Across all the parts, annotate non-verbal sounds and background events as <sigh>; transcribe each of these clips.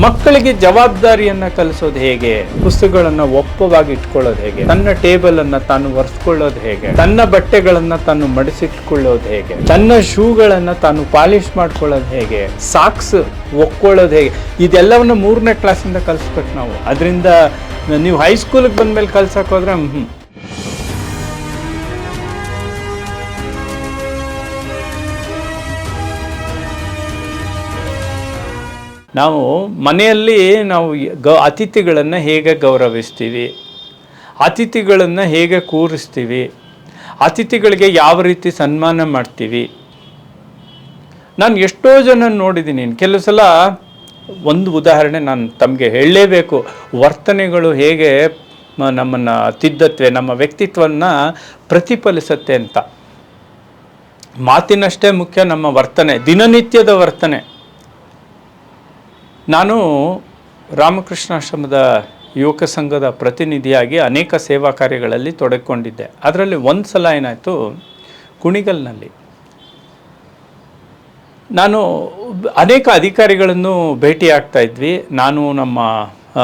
ಮಕ್ಕಳಿಗೆ ಜವಾಬ್ದಾರಿಯನ್ನ ಕಲಿಸೋದು ಹೇಗೆ? ಪುಸ್ತಕಗಳನ್ನ ಒಪ್ಪವಾಗಿ ಇಟ್ಕೊಳ್ಳೋದು ಹೇಗೆ? ತನ್ನ ಟೇಬಲ್ ಅನ್ನ ತಾನು ಒರೆಸ್ಕೊಳ್ಳೋದು ಹೇಗೆ? ತನ್ನ ಬಟ್ಟೆಗಳನ್ನ ತಾನು ಮಡಿಸಿಟ್ಕೊಳ್ಳೋದು ಹೇಗೆ? ತನ್ನ ಶೂಗಳನ್ನ ತಾನು ಪಾಲಿಶ್ ಮಾಡ್ಕೊಳ್ಳೋದು ಹೇಗೆ? ಸಾಕ್ಸ್ ಒಕ್ಕೊಳ್ಳೋದು ಹೇಗೆ? ಇದೆಲ್ಲವನ್ನ ಮೂರನೇ ಕ್ಲಾಸಿಂದ ಕಲಿಸ್ಬೇಕು ನಾವು. ಅದರಿಂದ ನೀವು ಹೈಸ್ಕೂಲಿಗೆ ಬಂದ್ಮೇಲೆ ಕಲ್ಸಕ್ಕೆ ಹೋದ್ರೆ ನಾವು ಮನೆಯಲ್ಲಿ ನಾವು ಗ ಅತಿಥಿಗಳನ್ನು ಹೇಗೆ ಗೌರವಿಸ್ತೀವಿ? ಅತಿಥಿಗಳನ್ನು ಹೇಗೆ ಕೂರಿಸ್ತೀವಿ? ಅತಿಥಿಗಳಿಗೆ ಯಾವ ರೀತಿ ಸನ್ಮಾನ ಮಾಡ್ತೀವಿ? ನಾನು ಎಷ್ಟೋ ಜನ ನೋಡಿದ್ದೀನಿ ಕೆಲವು ಸಲ ಒಂದು ಉದಾಹರಣೆ ನಾನು ತಮಗೆ ಹೇಳಲೇಬೇಕು. ವರ್ತನೆಗಳು ಹೇಗೆ ನಮ್ಮನ್ನು ತಿದ್ದತ್ವೆ, ನಮ್ಮ ವ್ಯಕ್ತಿತ್ವವನ್ನು ಪ್ರತಿಫಲಿಸುತ್ತೆ ಅಂತ. ಮಾತಿನಷ್ಟೇ ಮುಖ್ಯ ನಮ್ಮ ವರ್ತನೆ, ದಿನನಿತ್ಯದ ವರ್ತನೆ. ನಾನು ರಾಮಕೃಷ್ಣಾಶ್ರಮದ ಯುವಕ ಸಂಘದ ಪ್ರತಿನಿಧಿಯಾಗಿ ಅನೇಕ ಸೇವಾ ಕಾರ್ಯಗಳಲ್ಲಿ ತೊಡಗಿಕೊಂಡಿದ್ದೆ. ಅದರಲ್ಲಿ ಒಂದು ಸಲ ಏನಾಯಿತು, ಕುಣಿಗಲ್ನಲ್ಲಿ. ನಾನು ಅನೇಕ ಅಧಿಕಾರಿಗಳನ್ನು ಭೇಟಿ ಆಗ್ತಾ ಇದ್ವಿ. ನಾನು ನಮ್ಮ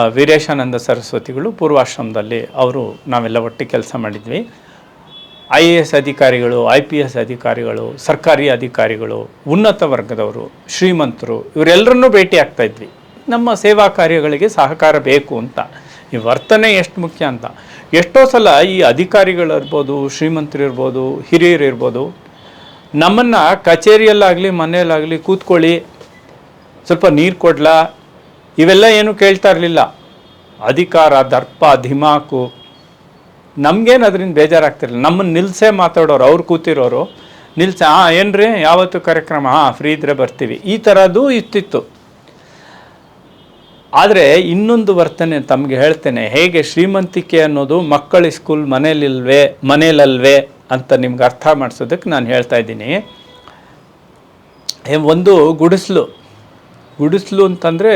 ವೀರೇಶಾನಂದ ಸರಸ್ವತಿಗಳು ಪೂರ್ವಾಶ್ರಮದಲ್ಲಿ, ಅವರು ನಾವೆಲ್ಲ ಒಟ್ಟಿಗೆ ಕೆಲಸ ಮಾಡಿದ್ವಿ. ಐ ಎ ಎಸ್ ಅಧಿಕಾರಿಗಳು, ಐ ಪಿ ಎಸ್ ಅಧಿಕಾರಿಗಳು, ಸರ್ಕಾರಿ ಅಧಿಕಾರಿಗಳು, ಉನ್ನತ ವರ್ಗದವರು, ಶ್ರೀಮಂತರು, ಇವರೆಲ್ಲರನ್ನೂ ಭೇಟಿ ಆಗ್ತಾ ಇದ್ವಿ. ನಮ್ಮ ಸೇವಾ ಕಾರ್ಯಗಳಿಗೆ ಸಹಕಾರ ಬೇಕು ಅಂತ. ಈ ವರ್ತನೆ ಎಷ್ಟು ಮುಖ್ಯ ಅಂತ. ಎಷ್ಟೋ ಸಲ ಈ ಅಧಿಕಾರಿಗಳಿರ್ಬೋದು ಶ್ರೀಮಂತರು ಇರ್ಬೋದು, ಹಿರಿಯರು ಇರ್ಬೋದು, ನಮ್ಮನ್ನು ಕಚೇರಿಯಲ್ಲಾಗಲಿ, ಮನೆಯಲ್ಲಾಗಲಿ ಕೂತ್ಕೊಳ್ಳಿ, ಸ್ವಲ್ಪ ನೀರು ಕೊಡ್ಲಾ, ಇವೆಲ್ಲ ಏನು ಕೇಳ್ತಾ ಇರಲಿಲ್ಲ. ಅಧಿಕಾರ, ದರ್ಪ ಧಿಮಾಕು ನಮ್ಗೇನು ಅದರಿಂದ ಬೇಜಾರಾಗ್ತಿರಲಿಲ್ಲ. ನಮ್ಮನ್ನು ನಿಲ್ಸೇ ಮಾತಾಡೋರು, ಅವ್ರು ಕೂತಿರೋರು ನಿಲ್ಸ ಹಾಂ ಏನ್ರಿ? ಯಾವತ್ತು ಕಾರ್ಯಕ್ರಮ? ಹಾಂ, ಫ್ರೀ ಇದ್ರೆ ಬರ್ತೀವಿ. ಈ ಥರದ್ದು ಇತ್ತಿತ್ತು ಆದರೆ ಇನ್ನೊಂದು ವರ್ತನೆ ತಮಗೆ ಹೇಳ್ತೇನೆ. ಹೇಗೆ ಶ್ರೀಮಂತಿಕೆ ಅನ್ನೋದು ಮಕ್ಕಳ ಸ್ಕೂಲ್ ಮನೇಲಿಲ್ವೇ, ಮನೇಲಲ್ವೇ ಅಂತ ನಿಮ್ಗೆ ಅರ್ಥ ಮಾಡಿಸೋದಕ್ಕೆ ನಾನು ಹೇಳ್ತಾ ಇದ್ದೀನಿ. ಒಂದು ಗುಡಿಸ್ಲು. ಗುಡಿಸ್ಲು ಅಂತಂದರೆ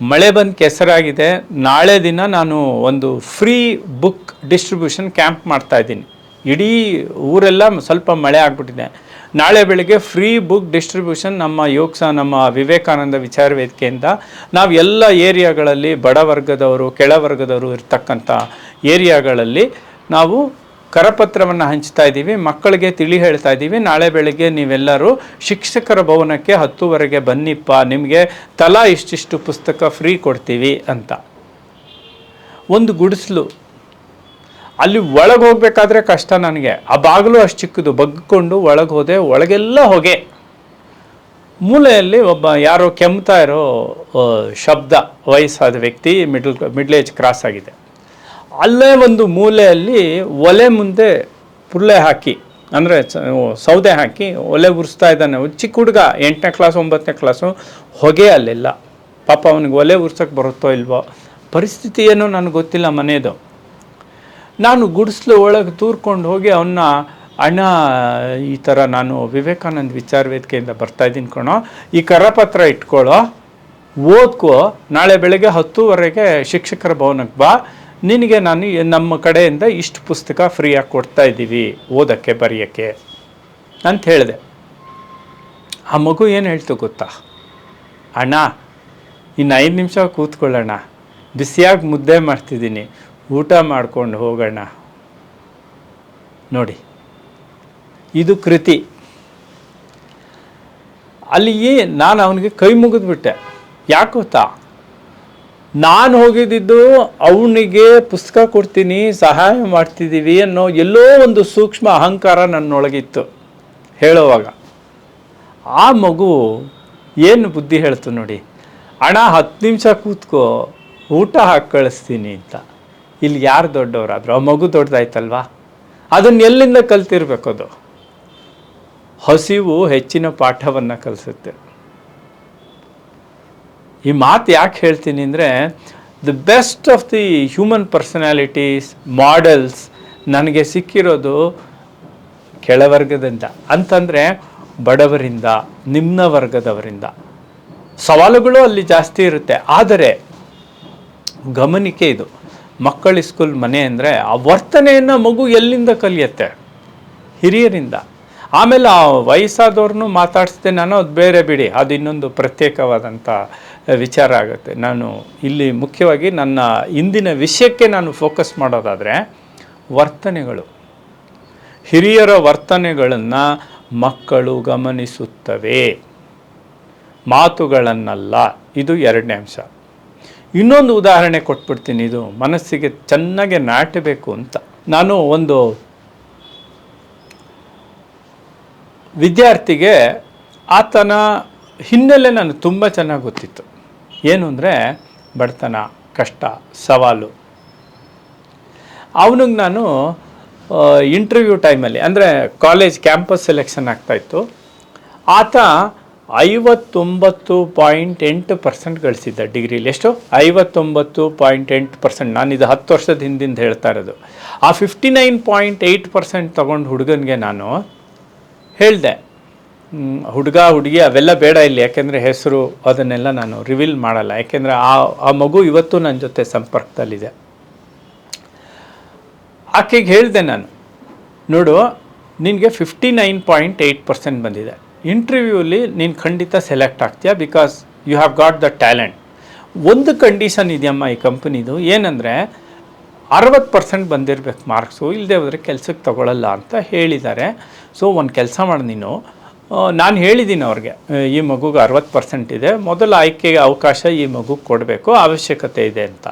ಮಳೆ ಬಂದು ಕೆಸರಾಗಿದೆ. ನಾಳೆ ದಿನ ನಾನು ಒಂದು ಫ್ರೀ ಬುಕ್ ಡಿಸ್ಟ್ರಿಬ್ಯೂಷನ್ ಕ್ಯಾಂಪ್ ಮಾಡ್ತಾ ಇದ್ದೀನಿ. ಇಡೀ ಊರೆಲ್ಲ ಸ್ವಲ್ಪ ಮಳೆ ಆಗ್ಬಿಟ್ಟಿದೆ. ನಾಳೆ ಬೆಳಿಗ್ಗೆ ಫ್ರೀ ಬುಕ್ ಡಿಸ್ಟ್ರಿಬ್ಯೂಷನ್ ನಮ್ಮ ಯೋಗ್ಸ ನಮ್ಮ ವಿವೇಕಾನಂದ ವಿಚಾರ ವೇದಿಕೆಯಿಂದ ನಾವು ಎಲ್ಲ ಏರಿಯಾಗಳಲ್ಲಿ ಬಡವರ್ಗದವರು ಕೆಳವರ್ಗದವರು ಇರ್ತಕ್ಕಂಥ ಏರಿಯಾಗಳಲ್ಲಿ ನಾವು ಕರಪತ್ರವನ್ನು ಹಂಚ್ತಾ ಇದ್ದೀವಿ, ಮಕ್ಕಳಿಗೆ ತಿಳಿ ಹೇಳ್ತಾ ಇದ್ದೀವಿ. ನಾಳೆ ಬೆಳಗ್ಗೆ ನೀವೆಲ್ಲರೂ ಶಿಕ್ಷಕರ ಭವನಕ್ಕೆ ಹತ್ತುವರೆಗೆ ಬನ್ನಿಪ್ಪ, ನಿಮಗೆ ತಲಾ ಇಷ್ಟಿಷ್ಟು ಪುಸ್ತಕ ಫ್ರೀ ಕೊಡ್ತೀವಿ ಅಂತ. ಒಂದು ಗುಡಿಸ್ಲು. ಅಲ್ಲಿ ಒಳಗೆ ಹೋಗ್ಬೇಕಾದ್ರೆ ಕಷ್ಟ ನನಗೆ. ಆ ಬಾಗಿಲು ಅಷ್ಟು ಚಿಕ್ಕದು, ಬಗ್ಕೊಂಡು ಒಳಗೆ ಹೋದೆ, ಒಳಗೆಲ್ಲ ಹೊಗೆ. ಮೂಲೆಯಲ್ಲಿ ಒಬ್ಬ ಯಾರೋ ಕೆಮ್ತಾ ಇರೋ ಶಬ್ದ, ವಯಸ್ಸಾದ ವ್ಯಕ್ತಿ, ಮಿಡ್ಲ್ ಮಿಡ್ಲ್ ಏಜ್ ಕ್ರಾಸ್ ಆಗಿದೆ. ಅಲ್ಲೇ ಒಂದು ಮೂಲೆಯಲ್ಲಿ ಒಲೆ ಮುಂದೆ ಪುರ್ಲೆ ಹಾಕಿ, ಅಂದರೆ ಸೌದೆ ಹಾಕಿ ಒಲೆ ಉರಿಸ್ತಾ ಇದ್ದಾನೆ. ಚಿಕ್ಕ ಹುಡುಗ, ಎಂಟನೇ ಕ್ಲಾಸ್, ಒಂಬತ್ತನೇ ಕ್ಲಾಸು, ಹೊಗೆ ಅಲ್ಲಿಲ್ಲ. ಪಾಪ ಅವನಿಗೆ ಒಲೆ ಉರ್ಸಕ್ಕೆ ಬರುತ್ತೋ ಇಲ್ವೋ? ಪರಿಸ್ಥಿತಿ ಏನೋ ನನಗೆ ಗೊತ್ತಿಲ್ಲ ಮನೆಯದು ನಾನು ಗುಡಿಸ್ಲು ಒಳಗೆ ತೂರ್ಕೊಂಡು ಹೋಗಿ ಅವನ್ನ ಅಣ್ಣ, ಈ ಥರ ನಾನು ವಿವೇಕಾನಂದ ವಿಚಾರ ವೇದಿಕೆಯಿಂದ ಬರ್ತಾ ಇದ್ದೀನಿ ಕಣೋ, ಈ ಕರಪತ್ರ ಇಟ್ಕೊಳ್ಳೋ ಓದ್ಕೋ, ನಾಳೆ ಬೆಳಗ್ಗೆ ಹತ್ತುವರೆಗೆ ಶಿಕ್ಷಕರ ಭವನಕ್ಕೆ ಬಾ. ನಿನಗೆ ನಾನು ನಮ್ಮ ಕಡೆಯಿಂದ ಇಷ್ಟು ಪುಸ್ತಕ ಫ್ರೀಯಾಗಿ ಕೊಡ್ತಾ ಇದ್ದೀವಿ, ಓದೋಕ್ಕೆ, ಬರೆಯೋಕ್ಕೆ ಅಂತ ಹೇಳಿದೆ. ಆ ಮಗು ಏನು ಹೇಳ್ತು ಗೊತ್ತಾ? ಅಣ್ಣ, ಇನ್ನು ಐದು ನಿಮಿಷ ಕೂತ್ಕೊಳ್ಳೋಣ. ಬಿಸಿಯಾಗಿ ಮುದ್ದೆ ಮಾಡ್ತಿದ್ದೀನಿ. ಊಟ ಮಾಡ್ಕೊಂಡು ಹೋಗೋಣ. ನೋಡಿ, ಇದು ಕೃತಿ. ಅಲ್ಲಿ ನಾನು ಅವನಿಗೆ ಕೈ ಮುಗಿದ್ಬಿಟ್ಟೆ. ಯಾಕೆ ಗೊತ್ತಾ? ನಾನು ಹೋಗಿದ್ದು ಅವನಿಗೆ ಪುಸ್ತಕ ಕೊಡ್ತೀನಿ, ಸಹಾಯ ಮಾಡ್ತಿದ್ದೀವಿ ಅನ್ನೋ ಎಲ್ಲೋ ಒಂದು ಸೂಕ್ಷ್ಮ ಅಹಂಕಾರ ನನ್ನೊಳಗಿತ್ತು ಹೇಳುವಾಗ. ಆ ಮಗು ಏನು ಬುದ್ಧಿ ಹೇಳ್ತು ನೋಡಿ, ಅಣ್ಣ, ಹತ್ತು ನಿಮಿಷ ಕೂತ್ಕೋ, ಊಟ ಹಾಕಿ ಕಳಿಸ್ತೀನಿ ಅಂತ. ಇಲ್ಲಿ ಯಾರು ದೊಡ್ಡವರಾದ್ರು, ಆ ಮಗು ದೊಡ್ಡದಾಯ್ತಲ್ವಾ? ಅದನ್ನ ಎಲ್ಲಿಂದ ಕಲ್ತಿರ್ಬೇಕು ಅದು ಹಸಿವು ಹೆಚ್ಚಿನ ಪಾಠವನ್ನು ಕಲಿಸುತ್ತೆ. ಈ ಮಾತು ಯಾಕೆ ಹೇಳ್ತೀನಿ ಅಂದರೆ the best of the human personalities models ನನಗೆ ಸಿಕ್ಕಿರೋದು ಕೆಳವರ್ಗದಿಂದ. ಅಂತಂದರೆ, ಬಡವರಿಂದ, ನಿಮ್ನ ವರ್ಗದವರಿಂದ. ಸವಾಲುಗಳು ಅಲ್ಲಿ ಜಾಸ್ತಿ ಇರುತ್ತೆ. ಆದರೆ, ಗಮನಿಕೆ ಇದು. ಮಕ್ಕಳ ಸ್ಕೂಲ್ ಮನೆ ಅಂದರೆ, ಆ ವರ್ತನೆಯನ್ನು ಮಗು ಎಲ್ಲಿಂದ ಕಲಿಯುತ್ತೆ? ಹಿರಿಯರಿಂದ. ಆಮೇಲೆ ಆ ವಯಸ್ಸಾದವ್ರನ್ನೂ ಮಾತಾಡಿಸ್ದೆ ನಾನು, ಅದು ಬೇರೆ ಬಿಡಿ. ಅದು ಇನ್ನೊಂದು ಪ್ರತ್ಯೇಕವಾದಂಥ ವಿಚಾರ ಆಗುತ್ತೆ. ನಾನು ಇಲ್ಲಿ ಮುಖ್ಯವಾಗಿ ನನ್ನ ಇಂದಿನ ವಿಷಯಕ್ಕೆ ನಾನು ಫೋಕಸ್ ಮಾಡೋದಾದರೆ ವರ್ತನೆಗಳು. ಹಿರಿಯರ ವರ್ತನೆಗಳನ್ನು ಮಕ್ಕಳು ಗಮನಿಸುತ್ತವೆ. ಮಾತುಗಳನ್ನಲ್ಲ. ಇದು ಎರಡನೇ ಅಂಶ. ಇನ್ನೊಂದು ಉದಾಹರಣೆ ಕೊಟ್ಬಿಡ್ತೀನಿ. ಇದು ಮನಸ್ಸಿಗೆ ಚೆನ್ನಾಗಿ ನಾಟಬೇಕು ಅಂತ. ನಾನು ಒಂದು ವಿದ್ಯಾರ್ಥಿಗೆ ಆತನ ಹಿನ್ನೆಲೆ ನಾನು ತುಂಬ ಚೆನ್ನಾಗಿ ಗೊತ್ತಿತ್ತು. ಏನು ಅಂದರೆ ಬಡತನ, ಕಷ್ಟ, ಸವಾಲು. ಅವನಿಗೆ ನಾನು ಇಂಟರ್ವ್ಯೂ ಟೈಮಲ್ಲಿ ಅಂದರೆ ಕಾಲೇಜ್ ಕ್ಯಾಂಪಸ್ ಸೆಲೆಕ್ಷನ್ ಆಗ್ತಾಯಿತ್ತು ಆತ ಐವತ್ತೊಂಬತ್ತು ಪಾಯಿಂಟ್ ಎಂಟು ಪರ್ಸೆಂಟ್ ಗಳಿಸಿದ್ದ ಡಿಗ್ರೀಲಿ ಎಷ್ಟು? ಐವತ್ತೊಂಬತ್ತು ಪಾಯಿಂಟ್ ಎಂಟು ಪರ್ಸೆಂಟ್. ನಾನು ಇದು ಹತ್ತು ವರ್ಷದ ಹಿಂದಿಂದ ಹೇಳ್ತಾ ಇರೋದು. ಆ fifty nine point eight percent ತೊಗೊಂಡು ಹುಡುಗನಿಗೆ ನಾನು ಹೇಳಿದೆ. ಹುಡುಗ, ಹುಡುಗಿ ಅವೆಲ್ಲ ಬೇಡ ಇಲ್ಲಿ. ಯಾಕೆಂದರೆ ಹೆಸರು ಅದನ್ನೆಲ್ಲ ನಾನು ರಿವೀಲ್ ಮಾಡಲ್ಲ. ಯಾಕೆಂದರೆ ಆ ಆ ಮಗು ಇವತ್ತು ನನ್ನ ಜೊತೆ ಸಂಪರ್ಕದಲ್ಲಿದೆ. ಆಕೆಗೆ ಹೇಳಿದೆ ನಾನು, ನೋಡು, ನಿನಗೆ fifty nine point eight percent ಬಂದಿದೆ ಇಂಟರ್ವ್ಯೂಲಿ ನೀನು ಖಂಡಿತ select ಆಗ್ತೀಯಾ? Because you have got the talent ಒಂದು ಕಂಡೀಷನ್ ಇದೆಯಮ್ಮ ಈ ಕಂಪನಿದು ಏನಂದರೆ, ಅರವತ್ತು ಪರ್ಸೆಂಟ್ ಬಂದಿರಬೇಕು ಮಾರ್ಕ್ಸು ಇಲ್ಲದೆ ಹೋದರೆ ಕೆಲಸಕ್ಕೆ ತಗೊಳ್ಳಲ್ಲ ಅಂತ ಹೇಳಿದ್ದಾರೆ. ಸೊ ಒಂದು ಕೆಲಸ ಮಾಡಿ ನೀನು. ನಾನು ಹೇಳಿದ್ದೀನಿ ಅವ್ರಿಗೆ ಈ ಮಗುಗೆ ಅರವತ್ತು ಪರ್ಸೆಂಟ್ ಇದೆ, ಮೊದಲ ಆಯ್ಕೆಗೆ ಅವಕಾಶ ಈ ಮಗುಗೆ ಕೊಡಬೇಕು, ಅವಶ್ಯಕತೆ ಇದೆ ಅಂತ.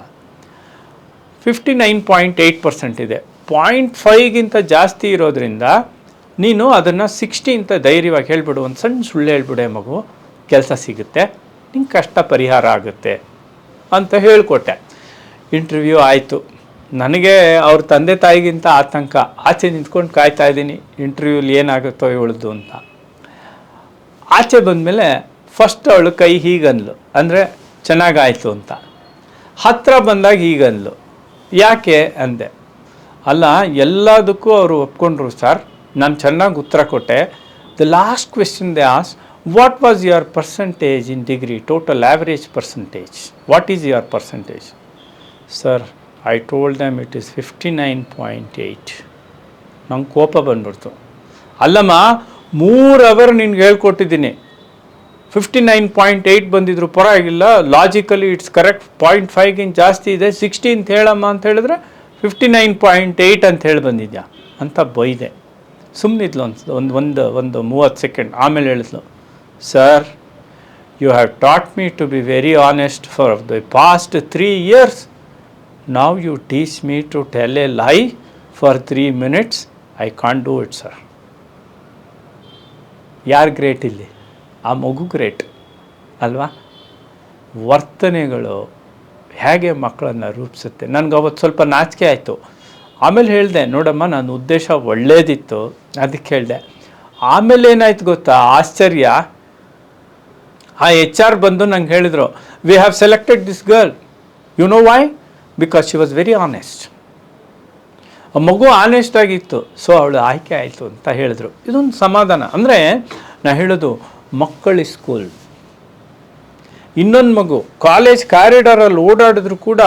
Fifty nine point eight percent ಇದೆ ಪಾಯಿಂಟ್ ಫೈವ್ಗಿಂತ ಜಾಸ್ತಿ ಇರೋದ್ರಿಂದ ನೀನು ಅದನ್ನು ಸಿಕ್ಸ್ಟಿ ಅಂತ ಧೈರ್ಯವಾಗಿ ಹೇಳ್ಬಿಡು, ಒಂದು ಸಣ್ಣ ಸುಳ್ಳು ಹೇಳ್ಬಿಡೆ ಮಗು, ಕೆಲಸ ಸಿಗುತ್ತೆ, ನಿಂಗೆ ಕಷ್ಟ ಪರಿಹಾರ ಆಗುತ್ತೆ ಅಂತ ಹೇಳಿಕೊಟ್ಟೆ. ಇಂಟರ್ವ್ಯೂ ಆಯಿತು. ನನಗೆ ಅವ್ರ ತಂದೆ ತಾಯಿಗಿಂತ ಆತಂಕ, ಆಚೆ ನಿಂತ್ಕೊಂಡು ಕಾಯ್ತಾ ಇದ್ದೀನಿ ಇಂಟರ್ವ್ಯೂಲಿ ಏನಾಗುತ್ತೋ ಇವಳದು ಅಂತ. ಆಚೆ ಬಂದಮೇಲೆ ಫಸ್ಟ್ ಅವಳು ಕೈ ಹೀಗನ್ಲು. ಅಂದರೆ ಚೆನ್ನಾಗಾಯಿತು ಅಂತ. ಹತ್ತಿರ ಬಂದಾಗ ಹೀಗನ್ಲು. ಯಾಕೆ ಅಂದೆ. ಅಲ್ಲ, ಎಲ್ಲದಕ್ಕೂ ಅವರು ಒಪ್ಕೊಂಡ್ರು ಸರ್ ನಾನು ಚೆನ್ನಾಗಿ ಉತ್ತರ ಕೊಟ್ಟೆ. The last question they as what was your percentage in degree total average percentage what is your percentage sir I told them it is fifty nine point eight ನಂಗೆ ಕೋಪ ಬಂದ್ಬಿಡ್ತು. ಅಲ್ಲಮ್ಮ ಮೂರು ಅವರ್ ನಿನ್ಗೆ ಹೇಳ್ಕೊಟ್ಟಿದ್ದೀನಿ. ಫಿಫ್ಟಿ ನೈನ್ ಪಾಯಿಂಟ್ ಏಯ್ಟ್ ಬಂದಿದ್ರು. ಪರವಾಗಿಲ್ಲ logically it's correct point ಫೈವ್ಗಿಂತ ಜಾಸ್ತಿ ಇದೆ. ಸಿಕ್ಸ್ಟಿ ಅಂತ ಹೇಳಮ್ಮ ಅಂತ ಹೇಳಿದ್ರೆ ಫಿಫ್ಟಿ ನೈನ್ ಪಾಯಿಂಟ್ ಏಯ್ಟ್ ಅಂತ ಹೇಳಿ ಬಂದಿದ್ಯಾ? ಅಂತ ಬೈದೆ. ಸುಮ್ಮನಿದ್ಲು ಒಂದು ಒಂದು ಒಂದು ಒಂದು ಮೂವತ್ತು ಸೆಕೆಂಡ್ ಆಮೇಲೆ ಹೇಳಿದ್ಲು sir you have taught me to be very honest for the past three years now you teach me to tell a lie for three minutes I can't do it sir ಯಾರು great ಇಲ್ಲಿ? ಆ ಮಗು great ಅಲ್ವಾ? ವರ್ತನೆಗಳು ಹೇಗೆ ಮಕ್ಕಳನ್ನು ರೂಪಿಸುತ್ತೆ? ನನಗೆ ಅವತ್ತು ಸ್ವಲ್ಪ ನಾಚಿಕೆ ಆಯಿತು. ಆಮೇಲೆ ಹೇಳಿದೆ, ನೋಡಮ್ಮ ನನ್ನ ಉದ್ದೇಶ ಒಳ್ಳೇದಿತ್ತು ಅದಕ್ಕೆ ಹೇಳಿದೆ. ಆಮೇಲೆ ಏನಾಯ್ತು ಗೊತ್ತಾ? ಆಶ್ಚರ್ಯ. ಆ ಎಚ್ ಆರ್ ಬಂದು ನಂಗೆ ಹೇಳಿದರು we have selected this girl you know why because she was very honest ಮಗು ಆನೆಸ್ಟ್ ಆಗಿತ್ತು. ಸೊ ಅವಳು ಆಯ್ಕೆ ಆಯಿತು ಅಂತ ಹೇಳಿದ್ರು. ಇದೊಂದು ಸಮಾಧಾನ. ಅಂದರೆ, ನಾ ಹೇಳೋದು, ಮಕ್ಕಳ ಸ್ಕೂಲ್ ಇನ್ನೊಂದು ಮಗು ಕಾಲೇಜ್ ಕಾರಿಡಾರಲ್ಲಿ ಓಡಾಡಿದ್ರು ಕೂಡ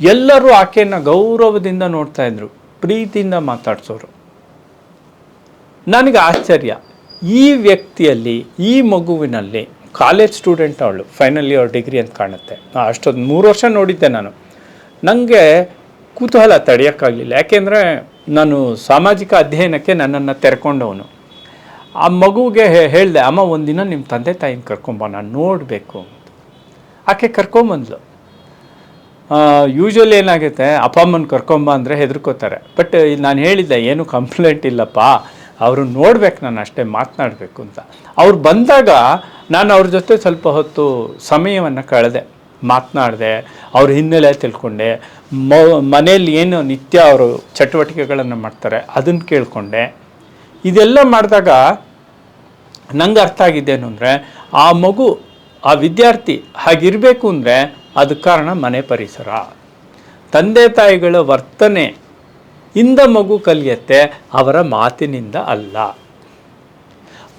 ಎಲ್ಲರೂ ಆಕೆಯನ್ನು ಗೌರವದಿಂದ ನೋಡ್ತಾ ಇದ್ರು. ಪ್ರೀತಿಯಿಂದ ಮಾತಾಡ್ಸೋರು. ನನಗೆ ಆಶ್ಚರ್ಯ. ಈ ವ್ಯಕ್ತಿಯಲ್ಲಿ, ಈ ಮಗುವಿನಲ್ಲಿ ಕಾಲೇಜ್ ಸ್ಟೂಡೆಂಟ್ ಅವಳು. ಫೈನಲ್ ಇಯರ್ ಡಿಗ್ರಿ ಅಂತ ಕಾಣುತ್ತೆ. ಅಷ್ಟೊಂದು ಮೂರು ವರ್ಷ ನೋಡಿದ್ದೆ ನಾನು. ನನಗೆ ಕುತೂಹಲ ತಡೆಯೋಕ್ಕಾಗಲಿಲ್ಲ. ಯಾಕೆಂದರೆ ನಾನು ಸಾಮಾಜಿಕ ಅಧ್ಯಯನಕ್ಕೆ ನನ್ನನ್ನು ತೆರ್ಕೊಂಡವನು. ಆ ಮಗುಗೆ ಹೇಳಿದೆ, ಅಮ್ಮ, ಒಂದಿನ ನಿಮ್ಮ ತಂದೆ ತಾಯಿನ ಕರ್ಕೊಂಬ, ನಾನು ನೋಡಬೇಕು ಅಂತ. ಆಕೆ ಕರ್ಕೊಂಬಂದ್ಲು. ಯೂಶ್ವಲಿ ಏನಾಗುತ್ತೆ, ಅಪ್ಪ ಅಮ್ಮನ ಕರ್ಕೊಂಬ ಅಂದರೆ ಹೆದರ್ಕೋತಾರೆ. ಬಟ್ ನಾನು ಹೇಳಿದ್ದೆ, ಏನು ಕಂಪ್ಲೇಂಟ್ ಇಲ್ಲಪ್ಪ, ಅವರು ನೋಡ್ಬೇಕು, ನಾನು ಅಷ್ಟೇ ಮಾತನಾಡಬೇಕು ಅಂತ. ಅವ್ರು ಬಂದಾಗ ನಾನು ಅವ್ರ ಜೊತೆ ಸ್ವಲ್ಪ ಹೊತ್ತು ಸಮಯವನ್ನು ಕಳೆದೆ. ಮಾತನಾಡಿದೆ, ಅವ್ರ ಹಿನ್ನೆಲೆ ತಿಳ್ಕೊಂಡೆ. ಮನೆಯಲ್ಲಿ ಏನು ನಿತ್ಯ ಅವರು ಚಟುವಟಿಕೆಗಳನ್ನು ಮಾಡ್ತಾರೆ ಅದನ್ನು ಕೇಳಿಕೊಂಡೆ. ಇದೆಲ್ಲ ಮಾಡಿದಾಗ ನಂಗೆ ಅರ್ಥ ಆಗಿದ್ದೇನು ಅಂದರೆ, ಆ ಮಗು, ಆ ವಿದ್ಯಾರ್ಥಿ ಹಾಗಿರಬೇಕು ಅಂದರೆ ಅದು ಕಾರಣ ಮನೆ ಪರಿಸರ. ತಂದೆ ತಾಯಿಗಳ ವರ್ತನೆ ಇಂದ ಮಗು ಕಲಿಯತ್ತೆ, ಅವರ ಮಾತಿನಿಂದ ಅಲ್ಲ.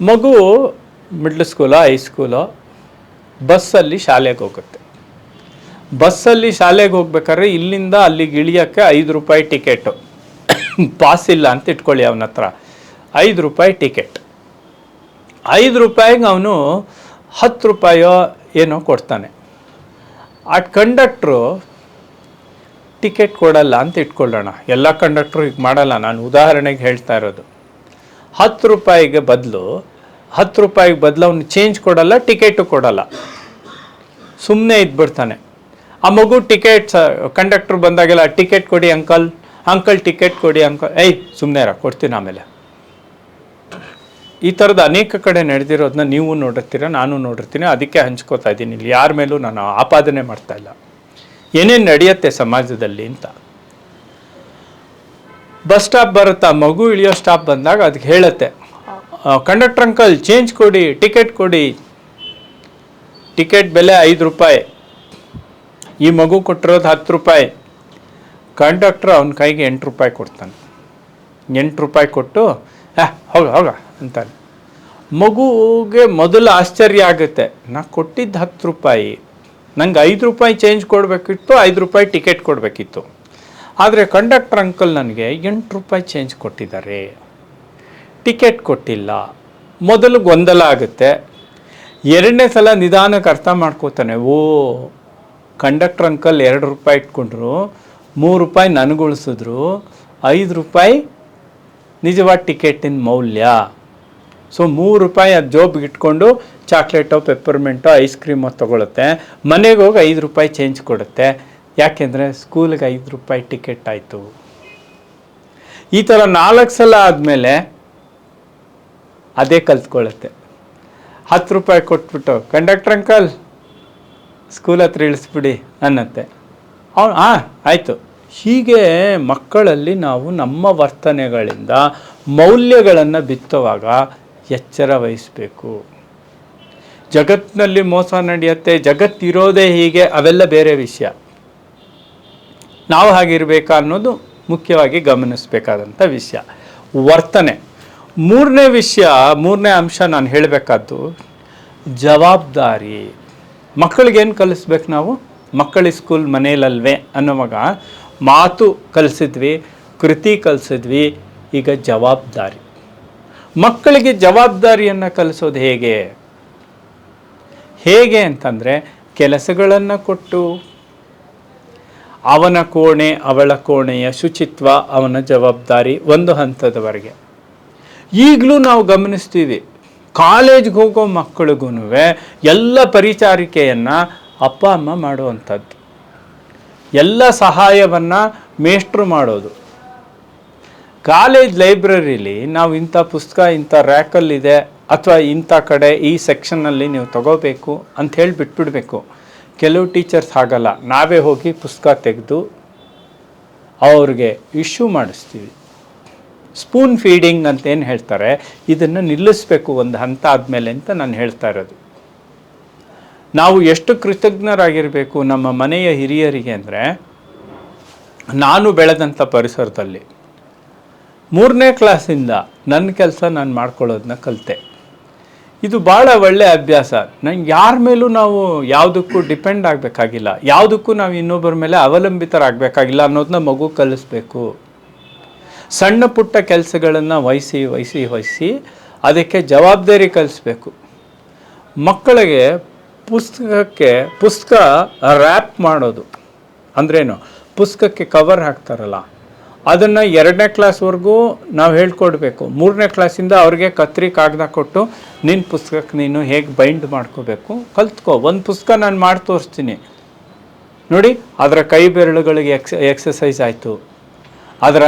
ಮಗು ಮಿಡ್ಲ್ ಸ್ಕೂಲೋ ಹೈಸ್ಕೂಲೋ ಬಸ್ಸಲ್ಲಿ ಶಾಲೆಗೆ ಹೋಗುತ್ತೆ. ಬಸ್ಸಲ್ಲಿ ಶಾಲೆಗೆ ಹೋಗ್ಬೇಕಾದ್ರೆ ಇಲ್ಲಿಂದ ಅಲ್ಲಿಗೆ ಇಳಿಯೋಕ್ಕೆ ಐದು ರೂಪಾಯಿ ಟಿಕೆಟು. ಪಾಸ್ ಇಲ್ಲ ಅಂತ ಇಟ್ಕೊಳ್ಳಿ ಅವನ ಹತ್ರ. ಐದು ರೂಪಾಯಿ ಟಿಕೆಟ್. ಐದು ರೂಪಾಯಿಗೆ ಅವನು ಹತ್ತು ರೂಪಾಯೋ ಏನೋ ಕೊಡ್ತಾನೆ. ಆ ಕಂಡಕ್ಟ್ರು ಟಿಕೆಟ್ ಕೊಡಲ್ಲ ಅಂತ ಇಟ್ಕೊಳ್ಳೋಣ. ಎಲ್ಲ ಕಂಡಕ್ಟ್ರು ಈಗ ಮಾಡಲ್ಲ. ನಾನು ಉದಾಹರಣೆಗೆ ಹೇಳ್ತಾ ಇರೋದು. ಹತ್ತು ರೂಪಾಯಿಗೆ ಬದಲು, ಹತ್ತು ರೂಪಾಯಿಗೆ ಬದಲು ಅವನು ಚೇಂಜ್ ಕೊಡಲ್ಲ, ಟಿಕೆಟು ಕೊಡಲ್ಲ. ಸುಮ್ಮನೆ ಇದ್ಬಿಡ್ತಾನೆ. ಆ ಮಗು ಟಿಕೆಟ್ ಕಂಡಕ್ಟರ್ ಬಂದಾಗೆಲ್ಲ ಟಿಕೆಟ್ ಕೊಡಿ ಅಂಕಲ್ ಅಂಕಲ್ ಟಿಕೆಟ್ ಕೊಡಿ ಅಂಕಲ್ ಏಯ್ ಸುಮ್ಮನೆ ಇರ, ಕೊಡ್ತೀನಿ ಆಮೇಲೆ. ಈ ಥರದ ಅನೇಕ ಕಡೆ ನಡೆದಿರೋದನ್ನ ನೀವು ನೋಡಿರ್ತೀರ, ನಾನು ನೋಡಿರ್ತೀನಿ, ಅದಕ್ಕೆ ಹಂಚ್ಕೋತಾ ಇದ್ದೀನಿ. ಇಲ್ಲಿ ಯಾರ ಮೇಲೂ ನಾನು ಆಪಾದನೆ ಮಾಡ್ತಾ ಇಲ್ಲ. ಏನೇನು ನಡೆಯುತ್ತೆ ಸಮಾಜದಲ್ಲಿ ಅಂತ. ಬಸ್ ಸ್ಟಾಪ್ ಬರುತ್ತಾ, ಮಗು ಇಳಿಯೋ ಸ್ಟಾಪ್ ಬಂದಾಗ ಅದಕ್ಕೆ ಹೇಳುತ್ತೆ. ಕಂಡಕ್ಟರ್ ಅಂಕಲ್ ಚೇಂಜ್ ಕೊಡಿ ಟಿಕೆಟ್ ಕೊಡಿ. ಟಿಕೆಟ್ ಬೆಲೆ ಐದು ರೂಪಾಯಿ. ಈ ಮಗು ಕೊಟ್ಟಿರೋದು ಹತ್ತು ರೂಪಾಯಿ. ಕಂಡಕ್ಟ್ರ್ ಅವನ ಕೈಗೆ ಎಂಟು ರೂಪಾಯಿ ಕೊಡ್ತಾನೆ. ಎಂಟು ರೂಪಾಯಿ ಕೊಟ್ಟು, ಹಾ, ಹೋಗ ಹೋಗ, ಅಂತಾನೆ. ಮಗುಗೆ ಮೊದಲು ಆಶ್ಚರ್ಯ ಆಗುತ್ತೆ. ನಾ ಕೊಟ್ಟಿದ್ದು ಹತ್ತು ರೂಪಾಯಿ. ನಂಗೆ ಐದು ರೂಪಾಯಿ ಚೇಂಜ್ ಕೊಡಬೇಕಿತ್ತು, ಐದು ರೂಪಾಯಿ ಟಿಕೆಟ್ ಕೊಡಬೇಕಿತ್ತು. ಆದರೆ ಕಂಡಕ್ಟರ್ ಅಂಕಲ್ ನನಗೆ ಎಂಟು ರೂಪಾಯಿ ಚೇಂಜ್ ಕೊಟ್ಟಿದ್ದಾರೆ. ಟಿಕೆಟ್ ಕೊಟ್ಟಿಲ್ಲ. ಮೊದಲು ಗೊಂದಲ ಆಗುತ್ತೆ. ಎರಡನೇ ಸಲ ನಿಧಾನಕ್ಕೆ ಅರ್ಥ ಮಾಡ್ಕೋತಾನೆ, ಓ ಕಂಡಕ್ಟರ್ ಅಂಕಲ್ ಎರಡು ರೂಪಾಯಿ ಇಟ್ಕೊಂಡ್ರು, ಮೂರು ರೂಪಾಯಿ ನನಗೆ ಉಳಿಸಿದ್ರು ಐದು ರೂಪಾಯಿ ನಿಜವಾದ ಟಿಕೆಟಿನ ಮೌಲ್ಯ. ಸೊ ಮೂರು ರೂಪಾಯಿ ಅದು ಜೋಬ್ಗೆ ಇಟ್ಕೊಂಡು ಚಾಕ್ಲೇಟೋ ಪೆಪ್ಪರ್ಮೆಂಟೋ ಐಸ್ ಕ್ರೀಮೋ ತೊಗೊಳುತ್ತೆ. ಮನೆಗೆ ಹೋಗಿ ಐದು ರೂಪಾಯಿ ಚೇಂಜ್ ಕೊಡುತ್ತೆ. ಯಾಕೆಂದರೆ ಸ್ಕೂಲಿಗೆ ಐದು ರೂಪಾಯಿ ಟಿಕೆಟ್ ಆಯಿತು. ಈ ಥರ ನಾಲ್ಕು ಸಲ ಆದಮೇಲೆ ಅದೇ ಕಲ್ತ್ಕೊಳ್ಳುತ್ತೆ ಹತ್ತು ರೂಪಾಯಿ ಕೊಟ್ಬಿಟ್ಟು ಕಂಡಕ್ಟ್ರ್ ಅಂಕಲ್ ಸ್ಕೂಲ್ ಹತ್ರ ಇಳಿಸ್ಬಿಡಿ ಅನ್ನತ್ತೆ. ಅವನು ಹಾಂ ಆಯಿತು. ಹೀಗೆ ಮಕ್ಕಳಲ್ಲಿ ನಾವು ನಮ್ಮ ವರ್ತನೆಗಳಿಂದ ಮೌಲ್ಯಗಳನ್ನು ಬಿತ್ತುವಾಗ ಎಚ್ಚರ ವಹಿಸಬೇಕು. ಜಗತ್ತಿನಲ್ಲಿ ಮೋಸ ನಡೆಯುತ್ತೆ, ಜಗತ್ತಿರೋದೇ ಹೀಗೆ, ಅವೆಲ್ಲ ಬೇರೆ ವಿಷಯ. ನಾವು ಹಾಗಿರಬೇಕಾ ಅನ್ನೋದು ಮುಖ್ಯವಾಗಿ ಗಮನಿಸಬೇಕಾದಂಥ ವಿಷಯ. ವರ್ತನೆ. ಮೂರನೇ ವಿಷಯ, ಮೂರನೇ ಅಂಶ ನಾನು ಹೇಳಬೇಕಾದ್ದು, ಜವಾಬ್ದಾರಿ. ಮಕ್ಕಳಿಗೇನು ಕಲಿಸ್ಬೇಕು ನಾವು? ಮಕ್ಕಳ ಸ್ಕೂಲ್ ಮನೇಲಲ್ವೇ ಅನ್ನೋವಾಗ ಮಾತು ಕಲಿಸಿದ್ವಿ, ಕೃತಿ ಕಲಿಸಿದ್ವಿ, ಈಗ ಜವಾಬ್ದಾರಿ. ಮಕ್ಕಳಿಗೆ ಜವಾಬ್ದಾರಿಯನ್ನು ಕಲಿಸೋದು ಹೇಗೆ? ಹೇಗೆ ಅಂತಂದರೆ ಕೆಲಸಗಳನ್ನು ಕೊಟ್ಟು. ಅವನ ಕೋಣೆ, ಅವಳ ಕೋಣೆಯ ಶುಚಿತ್ವ, ಅವನ ಜವಾಬ್ದಾರಿ ಒಂದು ಹಂತದವರೆಗೆ. ಈಗಲೂ ನಾವು ಗಮನಿಸ್ತೀವಿ ಕಾಲೇಜ್ಗೆ ಹೋಗೋ ಮಕ್ಕಳಿಗೂ ಎಲ್ಲ ಪರಿಚಾರಿಕೆಯನ್ನು ಅಪ್ಪ, ಅಮ್ಮ ಮಾಡುವಂಥದ್ದು. ಎಲ್ಲ ಸಹಾಯವನ್ನು ಮೇಷ್ಟ್ರು ಮಾಡೋದು. ಕಾಲೇಜ್ ಲೈಬ್ರರಿಲಿ ನಾವು ಇಂಥ ಪುಸ್ತಕ, ಇಂಥ ರ್ಯಾಕಲ್ಲಿದೆ ಅಥವಾ ಇಂಥ ಕಡೆ ಈ ಸೆಕ್ಷನ್ನಲ್ಲಿ ನೀವು ತಗೋಬೇಕು ಅಂತ ಹೇಳಿ ಬಿಟ್ಬಿಡಬೇಕು. ಕೆಲವು ಟೀಚರ್ಸ್ ಆಗಲ್ಲ ನಾವೇ ಹೋಗಿ ಪುಸ್ತಕ ತೆಗೆದು ಅವ್ರಿಗೆ ಇಶ್ಯೂ ಮಾಡಿಸ್ತೀವಿ. ಸ್ಪೂನ್ ಫೀಡಿಂಗ್ ಅಂತ ಏನು ಹೇಳ್ತಾರೆ. ಇದನ್ನು ನಿಲ್ಲಿಸಬೇಕು ಒಂದು ಹಂತ ಆದಮೇಲೆ ಅಂತ ನಾನು ಹೇಳ್ತಾ ಇರೋದು. ನಾವು ಎಷ್ಟು ಕೃತಜ್ಞರಾಗಿರಬೇಕು ನಮ್ಮ ಮನೆಯ ಹಿರಿಯರಿಗೆ ಅಂದರೆ, ನಾನು ಬೆಳೆದಂಥ ಪರಿಸರದಲ್ಲಿ, ಮೂರನೇ ಕ್ಲಾಸಿಂದ ನನ್ನ ಕೆಲಸ ನಾನು ಮಾಡ್ಕೊಳ್ಳೋದನ್ನ ಕಲಿತೆ. ಇದು ಭಾಳ ಒಳ್ಳೆಯ ಅಭ್ಯಾಸ. ನಂಗೆ ಯಾರ ಮೇಲೂ ನಾವು ಯಾವುದಕ್ಕೂ ಡಿಪೆಂಡ್ ಆಗಬೇಕಾಗಿಲ್ಲ. ಯಾವುದಕ್ಕೂ ನಾವು ಇನ್ನೊಬ್ಬರ ಮೇಲೆ ಅವಲಂಬಿತರಾಗಬೇಕಾಗಿಲ್ಲ ಅನ್ನೋದನ್ನ ಮಗು ಕಲಿಸ್ಬೇಕು. ಸಣ್ಣ ಪುಟ್ಟ ಕೆಲಸಗಳನ್ನು ವಹಿಸಿ ವಹಿಸಿ ವಹಿಸಿ ಅದಕ್ಕೆ ಜವಾಬ್ದಾರಿ ಕಲಿಸ್ಬೇಕು. ಮಕ್ಕಳಿಗೆ ಪುಸ್ತಕಕ್ಕೆ, ಪುಸ್ತಕ ರ್ಯಾಪ್ ಮಾಡೋದು ಅಂದ್ರೇನು? ಪುಸ್ತಕಕ್ಕೆ ಕವರ್ ಹಾಕ್ತಾರಲ್ಲ, ಅದನ್ನು ಎರಡನೇ ಕ್ಲಾಸ್ವರೆಗೂ ನಾವು ಹೇಳ್ಕೊಡ್ಬೇಕು. ಮೂರನೇ ಕ್ಲಾಸಿಂದ ಅವ್ರಿಗೆ ಕತ್ರಿ ಕಾಗದ ಕೊಟ್ಟು ನಿನ್ನ ಪುಸ್ತಕಕ್ಕೆ ನೀನು ಹೇಗೆ ಬೈಂಡ್ ಮಾಡ್ಕೋಬೇಕು ಕಲ್ತ್ಕೋ. ಒಂದು ಪುಸ್ತಕ ನಾನು ಮಾಡಿ ತೋರಿಸ್ತೀನಿ. ನೋಡಿ, ಅದರ ಕೈ ಬೆರಳುಗಳಿಗೆ ಎಕ್ಸ್ ಎಕ್ಸಸೈಸ್ ಆಯಿತು. ಅದರ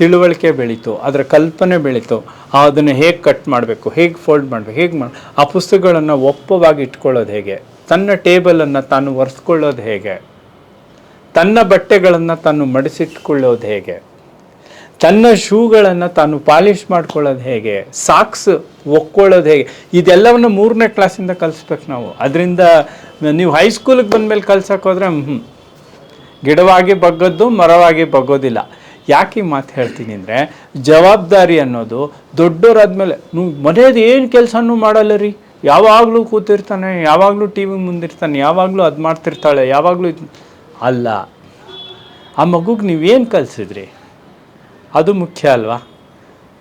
ತಿಳುವಳಿಕೆ ಬೆಳೀತು, ಅದರ ಕಲ್ಪನೆ ಬೆಳೀತು ಅದನ್ನು ಹೇಗೆ ಕಟ್ ಮಾಡಬೇಕು, ಹೇಗೆ ಫೋಲ್ಡ್ ಮಾಡಬೇಕು, ಹೇಗೆ ಮಾಡಿ, ಆ ಪುಸ್ತಕಗಳನ್ನು ಒಪ್ಪವಾಗಿ ಇಟ್ಕೊಳ್ಳೋದು ಹೇಗೆ? ತನ್ನ ಟೇಬಲನ್ನು ತಾನು ಒರೆಸ್ಕೊಳ್ಳೋದು ಹೇಗೆ? ತನ್ನ ಬಟ್ಟೆಗಳನ್ನು ತಾನು ಮಡಿಸಿಟ್ಕೊಳ್ಳೋದು ಹೇಗೆ? ತನ್ನ ಶೂಗಳನ್ನು ತಾನು ಪಾಲಿಷ್ ಮಾಡ್ಕೊಳ್ಳೋದು ಹೇಗೆ? ಸಾಕ್ಸ್ ಒಕ್ಕೊಳ್ಳೋದು ಹೇಗೆ? ಇದೆಲ್ಲವನ್ನು ಮೂರನೇ ಕ್ಲಾಸಿಂದ ಕಲಿಸ್ಬೇಕು ನಾವು. ಅದರಿಂದ ನೀವು ಹೈಸ್ಕೂಲಿಗೆ ಬಂದಮೇಲೆ ಕಲ್ಸಕ್ಕೆ ಹೋದರೆ ಹ್ಞೂ ಗಿಡವಾಗಿ ಬಗ್ಗದ್ದು ಮರವಾಗಿ ಬಗ್ಗೋದಿಲ್ಲ. ಯಾಕೆ ಈ ಮಾತು ಹೇಳ್ತೀನಿ ಅಂದರೆ ಜವಾಬ್ದಾರಿ ಅನ್ನೋದು ದೊಡ್ಡವರಾದ್ಮೇಲೆ ನೀವು ಮನೆಯದು ಏನು ಕೆಲಸನೂ ಮಾಡಲ್ಲ ರೀ. ಯಾವಾಗಲೂ ಕೂತಿರ್ತಾನೆ, ಯಾವಾಗಲೂ ಟಿ ವಿ ಮುಂದಿರ್ತಾನೆ, ಯಾವಾಗಲೂ ಅದು ಮಾಡ್ತಿರ್ತಾಳೆ, ಯಾವಾಗಲೂ ಇದು ಅಲ್ಲ. ಆ ಮಗುಗೆ ನೀವೇನು ಕಲಿಸಿದ್ರಿ? ಅದು ಮುಖ್ಯ ಅಲ್ವಾ?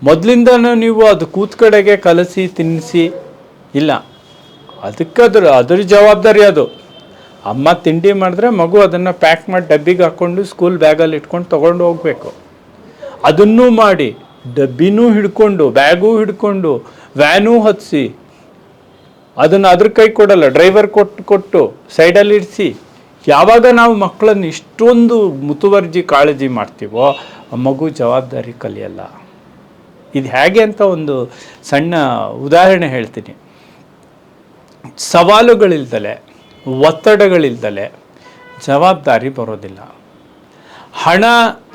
ಮೊದಲಿಂದನೂ ನೀವು ಅದು ಕೂತ್ಕಡೆಗೆ ಕಲಸಿ ತಿನ್ನಿಸಿ ಇಲ್ಲ. ಅದಕ್ಕಾದ್ರೂ ಅದ್ರ ಜವಾಬ್ದಾರಿ ಅದು. ಅಮ್ಮ ತಿಂಡಿ ಮಾಡಿದ್ರೆ ಮಗು ಅದನ್ನು ಪ್ಯಾಕ್ ಮಾಡಿ ಡಬ್ಬಿಗೆ ಹಾಕ್ಕೊಂಡು ಸ್ಕೂಲ್ ಬ್ಯಾಗಲ್ಲಿ ಇಟ್ಕೊಂಡು ತೊಗೊಂಡು ಹೋಗಬೇಕು. ಅದನ್ನೂ ಮಾಡಿ, ಡಬ್ಬಿನೂ ಹಿಡ್ಕೊಂಡು ಬ್ಯಾಗೂ ಹಿಡ್ಕೊಂಡು ವ್ಯಾನೂ ಹತ್ತಿಸಿ ಅದನ್ನು ಅದ್ರ ಕೈ ಕೊಡಲ್ಲ ಡ್ರೈವರ್ ಕೊಟ್ಟು ಕೊಟ್ಟು ಸೈಡಲ್ಲಿ ಇರಿಸಿ ಯಾವಾಗ ನಾವು ಮಕ್ಕಳನ್ನು ಇಷ್ಟೊಂದು ಮುತುವರ್ಜಿ ಕಾಳಜಿ ಮಾಡ್ತೀವೋ, ಆ ಮಗು ಜವಾಬ್ದಾರಿ ಕಲಿಯಲ್ಲ. ಇದು ಹೇಗೆ ಅಂತ ಒಂದು ಸಣ್ಣ ಉದಾಹರಣೆ ಹೇಳ್ತೀನಿ. ಸವಾಲುಗಳಿಲ್ದಲೆ ಒತ್ತಡಗಳಿಲ್ದಲೆ ಜವಾಬ್ದಾರಿ ಬರೋದಿಲ್ಲ. ಹಣ,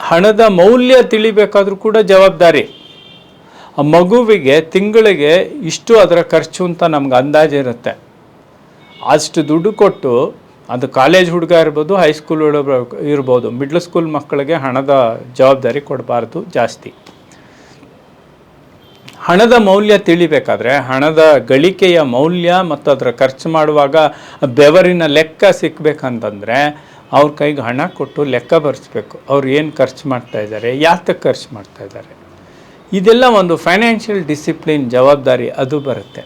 ಹಣದ ಮೌಲ್ಯ ತಿಳಿಬೇಕಾದ್ರೂ ಕೂಡ ಜವಾಬ್ದಾರಿ. ಮಗುವಿಗೆ ತಿಂಗಳಿಗೆ ಇಷ್ಟು ಅದರ ಖರ್ಚು ಅಂತ ನಮ್ಗೆ ಅಂದಾಜು ಇರುತ್ತೆ. ಅಷ್ಟು ದುಡ್ಡು ಕೊಟ್ಟು ಅದು ಕಾಲೇಜ್ ಹುಡುಗ ಇರ್ಬೋದು, ಹೈಸ್ಕೂಲ್ ಇರ್ಬೋದು, ಮಿಡ್ಲ್ ಸ್ಕೂಲ್ ಮಕ್ಕಳಿಗೆ ಹಣದ ಜವಾಬ್ದಾರಿ ಕೊಡಬಾರ್ದು ಜಾಸ್ತಿ. ಹಣದ ಮೌಲ್ಯ ತಿಳಿಬೇಕಾದ್ರೆ ಹಣದ ಗಳಿಕೆಯ ಮೌಲ್ಯ ಮತ್ತು ಅದರ ಖರ್ಚು ಮಾಡುವಾಗ ಬೆವರಿನ ಲೆಕ್ಕ ಸಿಕ್ಕಬೇಕಂತಂದರೆ ಅವ್ರ ಕೈಗೆ ಹಣ ಕೊಟ್ಟು ಲೆಕ್ಕ ಬರೆಸ್ಬೇಕು. ಅವ್ರು ಏನು ಖರ್ಚು ಮಾಡ್ತಾ ಇದ್ದಾರೆ ಯಾತಕ್ಕೆ ಖರ್ಚು ಮಾಡ್ತಾ ಇದ್ದಾರೆ. ಇದೆಲ್ಲ ಒಂದು ಫೈನಾನ್ಷಿಯಲ್ ಡಿಸಿಪ್ಲಿನ್ ಜವಾಬ್ದಾರಿ ಅದು ಬರುತ್ತೆ.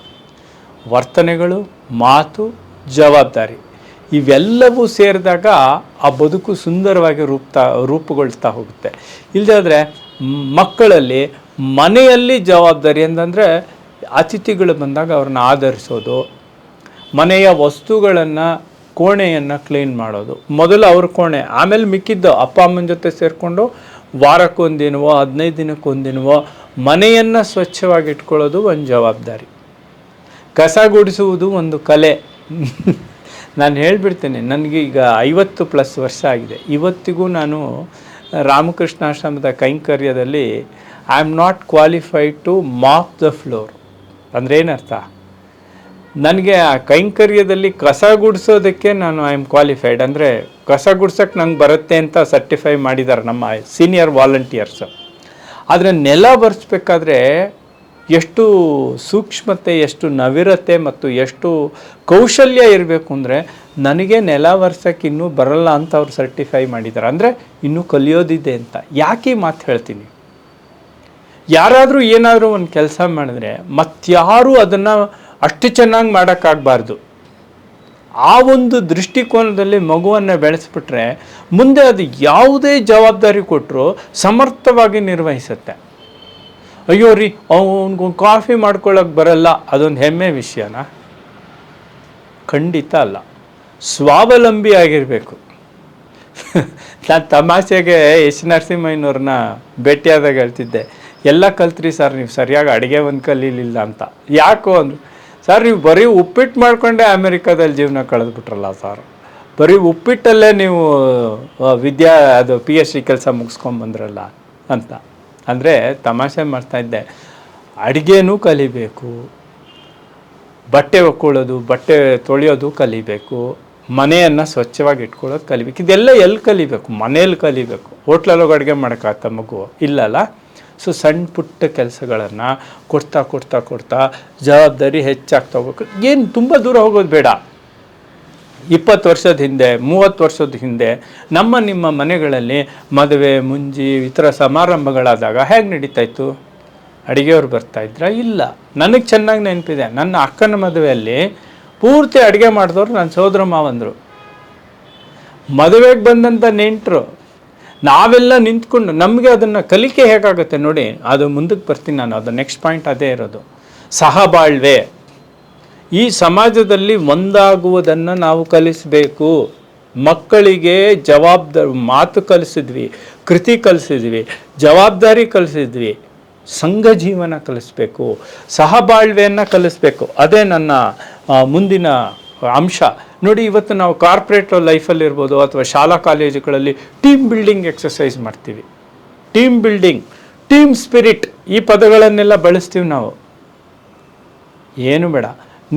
ವರ್ತನೆಗಳು, ಮಾತು, ಜವಾಬ್ದಾರಿ. ಇವೆಲ್ಲವೂ ಸೇರಿದಾಗ ಆ ಬದುಕು ಸುಂದರವಾಗಿ ರೂಪ್ತಾ, ರೂಪುಗೊಳ್ತಾ ಹೋಗುತ್ತೆ. ಇಲ್ಲದಾದ್ರೆ ಮಕ್ಕಳಲ್ಲಿ ಮನೆಯಲ್ಲಿ ಜವಾಬ್ದಾರಿ ಅಂತಂದರೆ ಅತಿಥಿಗಳು ಬಂದಾಗ ಅವ್ರನ್ನ ಆಧರಿಸೋದು, ಮನೆಯ ವಸ್ತುಗಳನ್ನು, ಕೋಣೆಯನ್ನು ಕ್ಲೀನ್ ಮಾಡೋದು. ಮೊದಲು ಅವ್ರ ಕೋಣೆ, ಆಮೇಲೆ ಮಿಕ್ಕಿದ್ದು ಅಪ್ಪ, ಅಮ್ಮನ ಜೊತೆ ಸೇರಿಕೊಂಡು ವಾರಕ್ಕೊಂದಿನವೋ, ಹದಿನೈದು ದಿನಕ್ಕೊಂದಿನವೋ ಮನೆಯನ್ನು ಸ್ವಚ್ಛವಾಗಿ ಇಟ್ಕೊಳ್ಳೋದು ಒಂದು ಜವಾಬ್ದಾರಿ. ಕಸ ಗುಡಿಸುವುದು ಒಂದು ಕಲೆ. ನಾನು ಹೇಳಿಬಿಡ್ತೇನೆ, ನನಗೆ ಈಗ ಐವತ್ತು ಪ್ಲಸ್ ವರ್ಷ ಆಗಿದೆ. ಇವತ್ತಿಗೂ ನಾನು ರಾಮಕೃಷ್ಣಾಶ್ರಮದ ಕೈಂಕರ್ಯದಲ್ಲಿ I am not qualified to mop the floor ಅಂದರೆ ಏನರ್ಥ? ನನಗೆ ಆ ಕೈಂಕರ್ಯದಲ್ಲಿ ಕಸ ಗುಡಿಸೋದಕ್ಕೆ ನಾನು ಐ ಆಮ್ ಕ್ವಾಲಿಫೈಡ್ ಅಂದರೆ ಕಸ ಗುಡ್ಸೋಕ್ಕೆ ನಂಗೆ ಬರುತ್ತೆ ಅಂತ ಸರ್ಟಿಫೈ ಮಾಡಿದ್ದಾರೆ ನಮ್ಮ ಸೀನಿಯರ್ ವಾಲಂಟಿಯರ್ಸು ಆದರೆ ನೆಲ ಬರೆಸ್ಬೇಕಾದ್ರೆ ಎಷ್ಟು ಸೂಕ್ಷ್ಮತೆ, ಎಷ್ಟು ನವಿರತೆ ಮತ್ತು ಎಷ್ಟು ಕೌಶಲ್ಯ ಇರಬೇಕು ಅಂದರೆ ನನಗೆ ನೆಲ ವರ್ಸಕ್ಕೆ ಇನ್ನೂ ಬರಲ್ಲ ಅಂತ ಅವ್ರು ಸರ್ಟಿಫೈ ಮಾಡಿದ್ದಾರೆ ಅಂದರೆ ಇನ್ನೂ ಕಲಿಯೋದಿದೆ ಅಂತ. ಯಾಕೆ ಮಾತು ಹೇಳ್ತೀನಿ? ಯಾರಾದರೂ ಏನಾದರೂ ಒಂದು ಕೆಲಸ ಮಾಡಿದ್ರೆ ಮತ್ತಾರೂ ಅದನ್ನು ಅಷ್ಟು ಚೆನ್ನಾಗಿ ಮಾಡೋಕ್ಕಾಗಬಾರ್ದು. ಆ ಒಂದು ದೃಷ್ಟಿಕೋನದಲ್ಲಿ ಮಗುವನ್ನು ಬೆಳೆಸ್ಬಿಟ್ರೆ ಮುಂದೆ ಅದು ಯಾವುದೇ ಜವಾಬ್ದಾರಿ ಕೊಟ್ಟರು ಸಮರ್ಥವಾಗಿ ನಿರ್ವಹಿಸುತ್ತೆ. ಅಯ್ಯೋ ರೀ ಅವನಿಗೊಂದು ಕಾಫಿ ಮಾಡ್ಕೊಳ್ಳೋಕೆ ಬರಲ್ಲ, ಅದೊಂದು ಹೆಮ್ಮೆ ವಿಷಯನ? ಖಂಡಿತ ಅಲ್ಲ. ಸ್ವಾವಲಂಬಿ ಆಗಿರಬೇಕು. <laughs> ನಾನು ತಮಾಷೆಗೆ ಎಸ್ ನರಸಿಂಹಯ್ಯನವ್ರನ್ನ ಭೇಟಿಯಾದಾಗ ಹೇಳ್ತಿದ್ದೆ. ಎಲ್ಲ ಕಲ್ತ್ರಿ ಸರ್ ನೀವು ಸರಿಯಾಗಿ ಅಡುಗೆ ಒಂದು ಕಲೀಲಿಲ್ಲ ಅಂತ. ಯಾಕೋ ಅಂದರು. ಸರ್ ನೀವು ಬರೀ ಉಪ್ಪಿಟ್ಟು ಮಾಡ್ಕೊಂಡೆ ಅಮೆರಿಕಾದಲ್ಲಿ ಜೀವನ ಕಳೆದ್ಬಿಟ್ರಲ್ಲ ಸರ್. ಬರೀ ಉಪ್ಪಿಟ್ಟಲ್ಲೇ ನೀವು ವಿದ್ಯಾ, ಅದು ಪಿ ಎಚ್ ಡಿ ಕೆಲಸ ಮುಗಿಸ್ಕೊಂಬಂದ್ರಲ್ಲ ಅಂತ. ಅಂದರೆ ತಮಾಷೆ ಮಾಡ್ತಾ ಇದ್ದೆ. ಅಡುಗೆನೂ ಕಲಿಬೇಕು. ಬಟ್ಟೆ ಒಕ್ಕೊಳ್ಳೋದು, ಬಟ್ಟೆ ತೊಳೆಯೋದು ಕಲಿಬೇಕು. ಮನೆಯನ್ನು ಸ್ವಚ್ಛವಾಗಿ ಇಟ್ಕೊಳ್ಳೋದು ಕಲಿಬೇಕು. ಇದೆಲ್ಲ ಎಲ್ಲಿ ಕಲಿಬೇಕು? ಮನೇಲಿ ಕಲಿಬೇಕು. ಹೋಟ್ಲಲ್ಲಿ ಹೋಗಿ ಅಡುಗೆ ಮಾಡೋಕ್ಕಾಗತ್ತ ಮಗು ಇಲ್ಲಲ್ಲ? ಸೊ ಸಣ್ಣ ಪುಟ್ಟ ಕೆಲಸಗಳನ್ನು ಕೊಡ್ತಾ ಕೊಡ್ತಾ ಕೊಡ್ತಾ ಜವಾಬ್ದಾರಿ ಹೆಚ್ಚಾಗ್ತಾ ಹೋಗ್ಬೇಕು. ಏನು ತುಂಬ ದೂರ ಹೋಗೋದು ಬೇಡ. ಇಪ್ಪತ್ತು ವರ್ಷದ ಹಿಂದೆ, ಮೂವತ್ತು ವರ್ಷದ ಹಿಂದೆ ನಮ್ಮ, ನಿಮ್ಮ ಮನೆಗಳಲ್ಲಿ ಮದುವೆ, ಮುಂಜಿ ಇತರ ಸಮಾರಂಭಗಳಾದಾಗ ಹೇಗೆ ನಡೀತಾ ಇತ್ತು? ಅಡುಗೆಯವ್ರು ಬರ್ತಾಯಿದ್ರ ಇಲ್ಲ. ನನಗೆ ಚೆನ್ನಾಗಿ ನೆನಪಿದೆ. ನನ್ನ ಅಕ್ಕನ ಮದುವೆಯಲ್ಲಿ ಪೂರ್ತಿ ಅಡುಗೆ ಮಾಡಿದವರು ನನ್ನ ಸೋದರ ಮಾವಂದರು. ಮದುವೆಗೆ ಬಂದಂಥ ನೆಂಟರು. ನಾವೆಲ್ಲ ನಿಂತ್ಕೊಂಡು ನಮಗೆ ಅದನ್ನು ಕಲಿಕೆ ಹೇಗಾಗುತ್ತೆ ನೋಡಿ, ಅದು ಮುಂದಕ್ಕೆ ಬರ್ತೀನಿ ನಾನು. ಅದು ನೆಕ್ಸ್ಟ್ ಪಾಯಿಂಟ್ ಅದೇ ಇರೋದು. ಸಹಬಾಳ್ವೆ. ಈ ಸಮಾಜದಲ್ಲಿ ಒಂದಾಗುವುದನ್ನು ನಾವು ಕಲಿಸಬೇಕು. ಮಕ್ಕಳಿಗೆ ಜವಾಬ್ದಾರಿ ಮಾತು ಕಲಿಸಿದ್ವಿ, ಕೃತಿ ಕಲಿಸಿದ್ವಿ, ಜವಾಬ್ದಾರಿ ಕಲಿಸಿದ್ವಿ. ಸಂಘ ಜೀವನ ಕಲಿಸ್ಬೇಕು. ಸಹಬಾಳ್ವೆಯನ್ನು ಕಲಿಸ್ಬೇಕು. ಅದೇ ನನ್ನ ಮುಂದಿನ ಅಂಶ. ನೋಡಿ, ಇವತ್ತು ನಾವು ಕಾರ್ಪೊರೇಟ್ ಲೈಫಲ್ಲಿ ಇರ್ಬೋದು ಅಥವಾ ಶಾಲಾ ಕಾಲೇಜುಗಳಲ್ಲಿ ಟೀಮ್ ಬಿಲ್ಡಿಂಗ್ ಎಕ್ಸಸೈಸ್ ಮಾಡ್ತೀವಿ. ಟೀಮ್ ಬಿಲ್ಡಿಂಗ್ ಟೀಮ್ ಸ್ಪಿರಿಟ್ ಈ ಪದಗಳನ್ನೆಲ್ಲ ಬಳಸ್ತೀವಿ ನಾವು. ಏನು ಬೇಡ.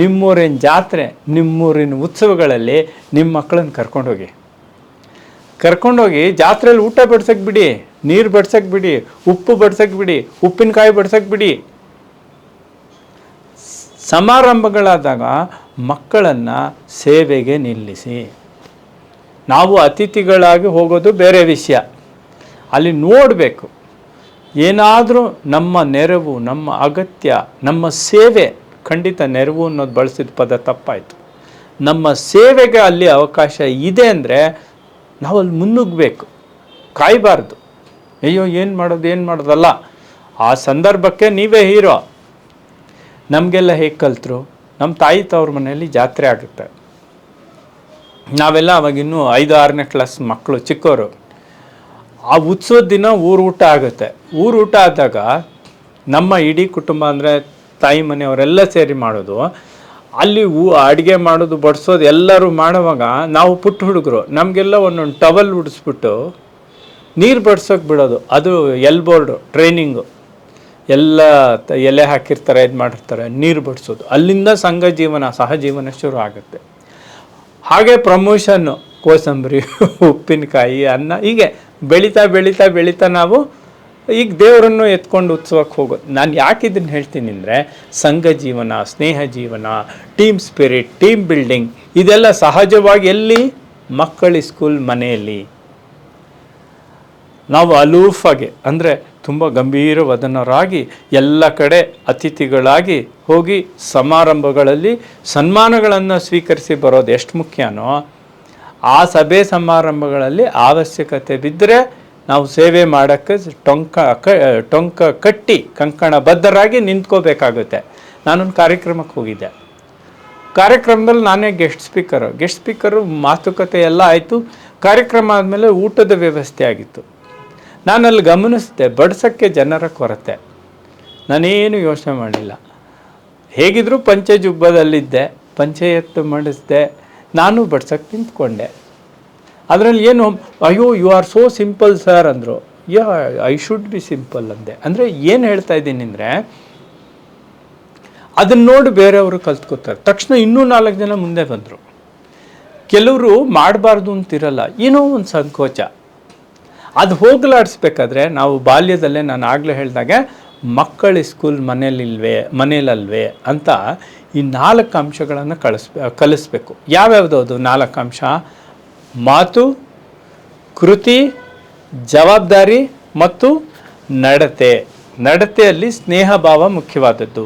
ನಿಮ್ಮೂರಿನ ಜಾತ್ರೆ, ನಿಮ್ಮೂರಿನ ಉತ್ಸವಗಳಲ್ಲಿ ನಿಮ್ಮ ಮಕ್ಕಳನ್ನ ಕರ್ಕೊಂಡೋಗಿ. ಕರ್ಕೊಂಡೋಗಿ ಜಾತ್ರೆಯಲ್ಲಿ ಊಟ ಬಡ್ಸಕ್ಕೆ ಬಿಡಿ, ನೀರು ಬಡ್ಸಕ್ಕೆ ಬಿಡಿ, ಉಪ್ಪು ಬಡ್ಸಕ್ಕೆ ಬಿಡಿ, ಉಪ್ಪಿನಕಾಯಿ ಬಡ್ಸಕ್ಕೆ ಬಿಡಿ. ಸಮಾರಂಭಗಳಾದಾಗ ಮಕ್ಕಳನ್ನು ಸೇವೆಗೆ ನಿಲ್ಲಿಸಿ. ನಾವು ಅತಿಥಿಗಳಾಗಿ ಹೋಗೋದು ಬೇರೆ ವಿಷಯ. ಅಲ್ಲಿ ನೋಡಬೇಕು. ಏನಾದರೂ ನಮ್ಮ ನೆರವು, ನಮ್ಮ ಅಗತ್ಯ, ನಮ್ಮ ಸೇವೆ ಖಂಡಿತ ನೆರವು ಅನ್ನೋದು ಬಳಸಿದ ಪದ ತಪ್ಪಾಯಿತು. ನಮ್ಮ ಸೇವೆಗೆ ಅಲ್ಲಿ ಅವಕಾಶ ಇದೆ ಅಂದರೆ ನಾವು ಅಲ್ಲಿ ಮುನ್ನುಗ್ಗಬೇಕು ಕಾಯಬಾರ್ದು. ಅಯ್ಯೋ, ಏನು ಮಾಡೋದು, ಏನು ಮಾಡೋದಲ್ಲ. ಆ ಸಂದರ್ಭಕ್ಕೆ ನೀವೇ ಹೀರೋ. ನಮಗೆಲ್ಲ ಹೇಗೆ ಕಲ್ತರು? ನಮ್ಮ ತಾಯಿ ತವ್ರ ಮನೆಯಲ್ಲಿ ಜಾತ್ರೆ ಆಗುತ್ತೆ. ನಾವೆಲ್ಲ ಅವಾಗಿನ್ನೂ ಐದು ಆರನೇ ಕ್ಲಾಸ್ ಮಕ್ಕಳು ಚಿಕ್ಕವರು ಆ ಉತ್ಸವದ ದಿನ ಊರು ಊಟ ಆಗುತ್ತೆ. ಊರು ಊಟ ಆದಾಗ ನಮ್ಮ ಇಡೀ ಕುಟುಂಬ ಅಂದರೆ ತಾಯಿ ಮನೆಯವರೆಲ್ಲ ಸೇರಿ ಮಾಡೋದು. ಅಲ್ಲಿ ಊ ಅಡುಗೆ ಮಾಡೋದು, ಬಡಿಸೋದು ಎಲ್ಲರೂ ಮಾಡುವಾಗ ನಾವು ಪುಟ್ಟ ಹುಡುಗರು, ನಮಗೆಲ್ಲ ಒಂದೊಂದು ಟವಲ್ ಉಡಿಸ್ಬಿಟ್ಟು ನೀರು ಬಡ್ಸೋಕೆ ಬಿಡೋದು. ಅದು ಎಲ್ ಬೋರ್ಡು ಟ್ರೈನಿಂಗು ಎಲ್ಲ ಎಲೆ ಹಾಕಿರ್ತಾರೆ, ಇದು ಮಾಡಿರ್ತಾರೆ, ನೀರು ಬಡಿಸೋದು. ಅಲ್ಲಿಂದ ಸಂಘ ಜೀವನ ಸಹಜೀವನ ಶುರು ಆಗುತ್ತೆ. ಹಾಗೆ ಪ್ರಮೋಷನ್ನು ಕೋಸಂಬರಿ, ಉಪ್ಪಿನಕಾಯಿ, ಅನ್ನ, ಹೀಗೆ ಬೆಳೀತಾ ಬೆಳೀತಾ ಬೆಳೀತಾ ನಾವು ಈಗ ದೇವರನ್ನು ಎತ್ಕೊಂಡು ಉತ್ಸವಕ್ಕೆ ಹೋಗೋದು. ನಾನು ಯಾಕೆ ಇದನ್ನು ಹೇಳ್ತೀನಿ ಅಂದರೆ, ಸಂಘ ಜೀವನ, ಸ್ನೇಹ ಜೀವನ ಟೀಮ್ ಸ್ಪಿರಿಟ್ ಟೀಮ್ ಬಿಲ್ಡಿಂಗ್ ಇದೆಲ್ಲ ಸಹಜವಾಗಿ ಎಲ್ಲಿ? ಮಕ್ಕಳ ಸ್ಕೂಲ್ ಮನೆಯಲ್ಲಿ. ನಾವು ಅಲೂಫಾಗೆ, ಅಂದರೆ ತುಂಬ ಗಂಭೀರವದನರಾಗಿ ಎಲ್ಲ ಕಡೆ ಅತಿಥಿಗಳಾಗಿ ಹೋಗಿ ಸಮಾರಂಭಗಳಲ್ಲಿ ಸನ್ಮಾನಗಳನ್ನು ಸ್ವೀಕರಿಸಿ ಬರೋದು ಎಷ್ಟು ಮುಖ್ಯನೋ, ಆ ಸಭೆ ಸಮಾರಂಭಗಳಲ್ಲಿ ಅವಶ್ಯಕತೆ ಬಿದ್ದರೆ ನಾವು ಸೇವೆ ಮಾಡೋಕ್ಕೆ ಟೊಂಕ ಕ, ಟೊಂಕ ಕಟ್ಟಿ ಕಂಕಣ ಬದ್ಧರಾಗಿ ನಿಂತ್ಕೋಬೇಕಾಗುತ್ತೆ. ನಾನೊಂದು ಕಾರ್ಯಕ್ರಮಕ್ಕೆ ಹೋಗಿದ್ದೆ. ಕಾರ್ಯಕ್ರಮದಲ್ಲಿ ನಾನೇ ಗೆಸ್ಟ್ ಸ್ಪೀಕರು. ಗೆಸ್ಟ್ ಸ್ಪೀಕರು ಮಾತುಕತೆ ಎಲ್ಲ ಆಯಿತು. ಕಾರ್ಯಕ್ರಮ ಆದಮೇಲೆ ಊಟದ ವ್ಯವಸ್ಥೆ ಆಗಿತ್ತು. ನಾನು ಅಲ್ಲಿ ಗಮನಿಸಿದೆ ಬಡಿಸೋಕ್ಕೆ ಜನರ ಕೊರತೆ. ನಾನೇನು ಯೋಚನೆ ಮಾಡಲಿಲ್ಲ ಹೇಗಿದ್ದರೂ ಪಂಚೆ ಪಂಚಾಯತ್ ಮಾಡಿಸಿದೆ, ನಾನು ಬಡ್ಸಕ್ಕೆ ನಿಂತ್ಕೊಂಡೆ. ಅದರಲ್ಲಿ ಏನು, ಅಯ್ಯೋ you are so simple sir ಅಂದರು. Yeah I should be simple ಅಂದೆ. ಅಂದರೆ ಏನು ಹೇಳ್ತಾ ಇದ್ದೀನಿ ಅಂದರೆ ಅದನ್ನ ನೋಡಿ ಬೇರೆಯವರು ಕಲ್ತ್ಕೋತಾರೆ. ತಕ್ಷಣ ಇನ್ನೂ ನಾಲ್ಕು ಜನ ಮುಂದೆ ಬಂದರು. ಕೆಲವರು ಮಾಡಬಾರ್ದು ಅಂತಿರಲ್ಲ, ಏನೋ ಒಂದು ಸಂಕೋಚ. ಅದು ಹೋಗಲಾಡಿಸ್ಬೇಕಾದ್ರೆ ನಾವು ಬಾಲ್ಯದಲ್ಲೇ ನಾನು ಆಗಲೇ ಹೇಳಿದಾಗೆ ಮಕ್ಕಳ ಸ್ಕೂಲ್ ಮನೇಲಿಲ್ವೇ, ಮನೇಲಲ್ವೇ ಅಂತ ಈ ನಾಲ್ಕು ಅಂಶಗಳನ್ನು ಕಳಿಸ್ಬೇ, ಕಲಿಸ್ಬೇಕು. ಯಾವ್ಯಾವುದು ಅದು ನಾಲ್ಕು ಅಂಶ? ಮಾತು, ಕೃತಿ, ಜವಾಬ್ದಾರಿ ಮತ್ತು ನಡತೆ. ನಡತೆಯಲ್ಲಿ ಸ್ನೇಹ ಭಾವ ಮುಖ್ಯವಾದದ್ದು.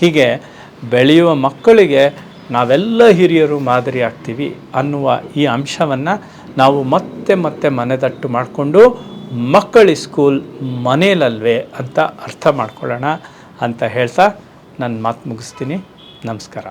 ಹೀಗೆ ಬೆಳೆಯುವ ಮಕ್ಕಳಿಗೆ ನಾವೆಲ್ಲ ಹಿರಿಯರು ಮಾದರಿ ಆಗ್ತೀವಿ ಅನ್ನುವ ಈ ಅಂಶವನ್ನು ನಾವು ಮತ್ತೆ ಮತ್ತೆ ಮನೆದಟ್ಟು ಮಾಡಿಕೊಂಡು ಮಕ್ಕಳ ಸ್ಕೂಲ್ ಮನೇಲಲ್ವೇ ಅಂತ ಅರ್ಥ ಮಾಡ್ಕೊಳ್ಳೋಣ ಅಂತ ಹೇಳ್ತಾ ನನ್ನ ಮಾತು ಮುಗಿಸ್ತೀನಿ. ನಮಸ್ಕಾರ.